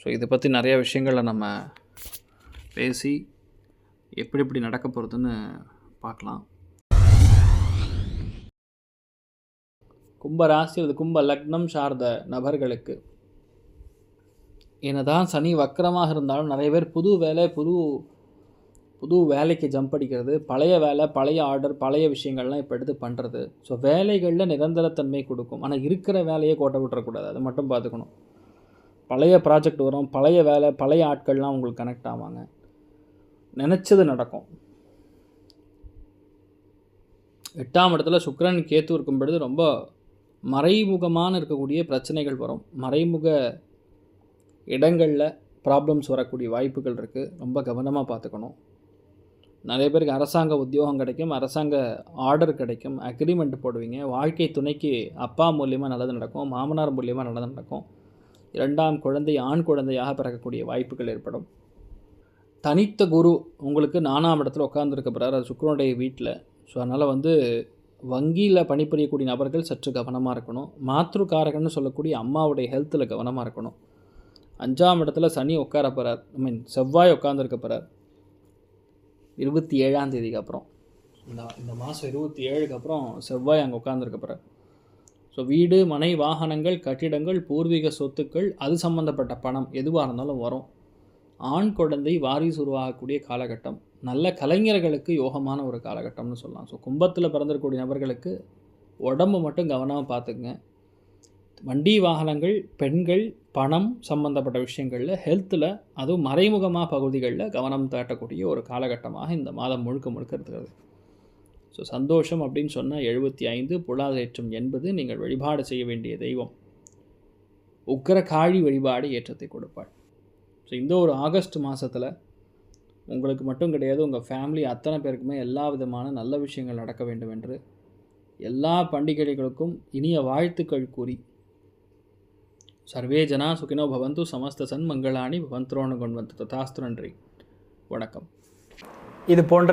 So இதை பற்றி நிறைய விஷயங்களை நம்ம பேசி எப்படி எப்படி நடக்க போகிறதுன்னு பார்க்கலாம். கும்ப ராசி அல்லது கும்ப லக்னம் சார்ந்த நபர்களுக்கு என்னதான் சனி வக்கரமாக இருந்தாலும் நிறைய பேர் புது வேலை புது புது வேலைக்கு ஜம்ப் அடிக்கிறது பழைய வேலை பழைய ஆர்டர் பழைய விஷயங்கள்லாம் இப்போ எடுத்து பண்ணுறது ஸோ வேலைகளில் நிரந்தரத்தன்மை கொடுக்கும். ஆனால் இருக்கிற வேலையை கோட்டை விட்டுறக்கூடாது. அதை மட்டும் பார்த்துக்கணும். பழைய ப்ராஜெக்ட் வரும் பழைய வேலை பழைய ஆட்கள்லாம் உங்களுக்கு கனெக்ட் ஆவாங்க. நினச்சது நடக்கும். எட்டாம் இடத்துல சுக்கரன் கேத்து இருக்கும் பொழுது ரொம்ப மறைமுகமான இருக்கக்கூடிய பிரச்சனைகள் வரும். மறைமுக இடங்களில் ப்ராப்ளம்ஸ் வரக்கூடிய வாய்ப்புகள் இருக்குது ரொம்ப கவனமாக பார்த்துக்கணும். நிறைய பேருக்கு அரசாங்க உத்தியோகம் கிடைக்கும் அரசாங்க ஆர்டர் கிடைக்கும் அக்ரிமெண்ட் போடுவீங்க. வாழ்க்கை துணைக்கு அப்பா மூலியமாக நல்லது நடக்கும் மாமனார் மூலியமாக நல்லது நடக்கும். இரண்டாம் குழந்தை ஆண் குழந்தையாக பிறக்கக்கூடிய வாய்ப்புகள் ஏற்படும். தனித்த குரு உங்களுக்கு நானாம் இடத்துல உட்காந்துருக்க போகிறார் அது சுக்கரனுடைய வீட்டில் ஸோ அதனால் வந்து வங்கியில் பணிபுரியக்கூடிய நபர்கள் சற்று கவனமாக இருக்கணும். மாத்ரு காரகன்னு சொல்லக்கூடிய அம்மாவுடைய ஹெல்த்தில் கவனமாக இருக்கணும். அஞ்சாம் இடத்துல சனி உட்கார போகிறார் ஐ மீன் செவ்வாய் உட்காந்துருக்க போகிறார் இருபத்தி ஏழாம் தேதிக்கு அப்புறம். இந்த இந்த மாதம் இருபத்தி ஏழுக்கு அப்புறம் செவ்வாய் அங்கே உட்காந்துருக்க போகிறார் ஸோ வீடு மனை வாகனங்கள் கட்டிடங்கள் பூர்வீக சொத்துக்கள் அது சம்மந்தப்பட்ட பணம் எதுவாக இருந்தாலும் வரும். ஆண் குழந்தை வாரிசு உருவாகக்கூடிய காலகட்டம். நல்ல கலைஞர்களுக்கு யோகமான ஒரு காலகட்டம்னு சொல்லலாம். ஸோ கும்பத்தில் பிறந்திருக்கக்கூடிய நபர்களுக்கு உடம்பு மட்டும் கவனமாக பார்த்துக்குங்க. வண்டி வாகனங்கள் பெண்கள் பணம் சம்பந்தப்பட்ட விஷயங்களில் ஹெல்த்தில் அதுவும் மறைமுகமாக பகுதிகளில் கவனம் தாட்டக்கூடிய ஒரு காலகட்டமாக இந்த மாதம் முழுக்க முழுக்க இருக்கிறது. ஸோ சந்தோஷம் அப்படின்னு சொன்னால் எழுபத்தி ஐந்து புலார் ஏற்றம் என்பது நீங்கள் வழிபாடு செய்ய வேண்டிய தெய்வம். உக்கர காழி வழிபாடு ஏற்றத்தை கொடுப்பாள். ஸோ இந்த ஒரு ஆகஸ்ட் மாதத்தில் உங்களுக்கு மட்டும் கிடையாது உங்கள் ஃபேமிலி அத்தனை பேருக்குமே எல்லா விதமான நல்ல விஷயங்கள் நடக்க வேண்டும் என்று எல்லா பண்டிகைகளுக்கும் இனிய வாழ்த்துக்கள் கூறி சர்வே ஜனா சுகினோ பவந்து சமஸ்த சன் மங்களாணி பவந்தோன்னு கொண்டு ததாஸ்து நன்றி. வணக்கம். இது போன்ற